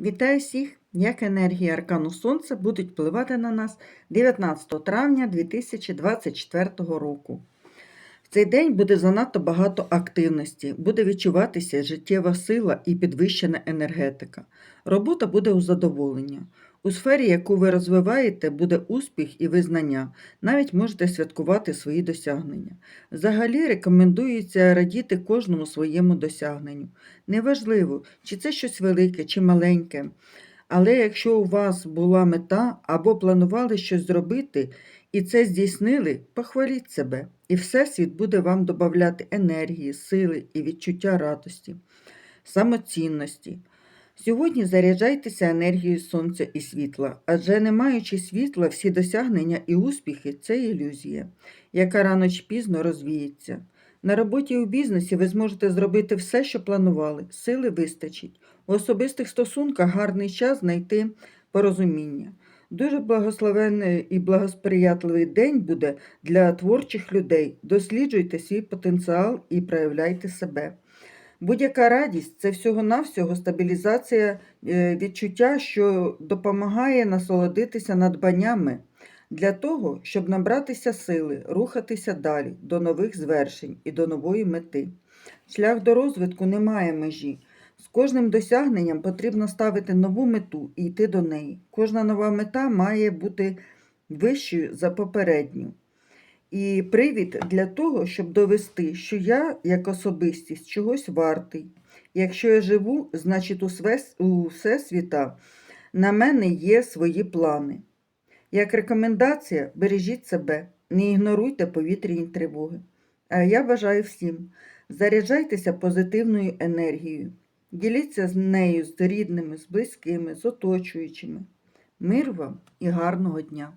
Вітаю всіх! Як енергії аркану Сонця будуть впливати на нас 19 травня 2024 року. В цей день буде занадто багато активності, буде відчуватися життєва сила і підвищена енергетика. Робота буде у задоволення. У сфері, яку ви розвиваєте, буде успіх і визнання. Навіть можете святкувати свої досягнення. Взагалі рекомендується радіти кожному своєму досягненню. Неважливо, чи це щось велике, чи маленьке. Але якщо у вас була мета або планували щось зробити, і це здійснили, похваліть себе, і Всесвіт буде вам додавати енергії, сили і відчуття радості, самоцінності. Сьогодні заряджайтеся енергією сонця і світла, адже не маючи світла, всі досягнення і успіхи це ілюзія, яка рано чи пізно розвіється. На роботі у бізнесі ви зможете зробити все, що планували, сили вистачить. У особистих стосунках гарний час знайти порозуміння. Дуже благословенний і благосприятливий день буде для творчих людей. Досліджуйте свій потенціал і проявляйте себе. Будь-яка радість це всього-навсього стабілізація е, відчуття, що допомагає насолодитися надбаннями для того, щоб набратися сили, рухатися далі до нових звершень і до нової мети. Шлях до розвитку не має межі. З кожним досягненням потрібно ставити нову мету і йти до неї. Кожна нова мета має бути вищою за попередню. І привід для того, щоб довести, що я, як особистість, чогось вартий. Якщо я живу, значить у Всесвіта на мене є свої плани. Як рекомендація, бережіть себе, не ігноруйте повітряні тривоги. А я бажаю всім, заряджайтеся позитивною енергією, діліться з нею з рідними, з близькими, з оточуючими. Мир вам і гарного дня!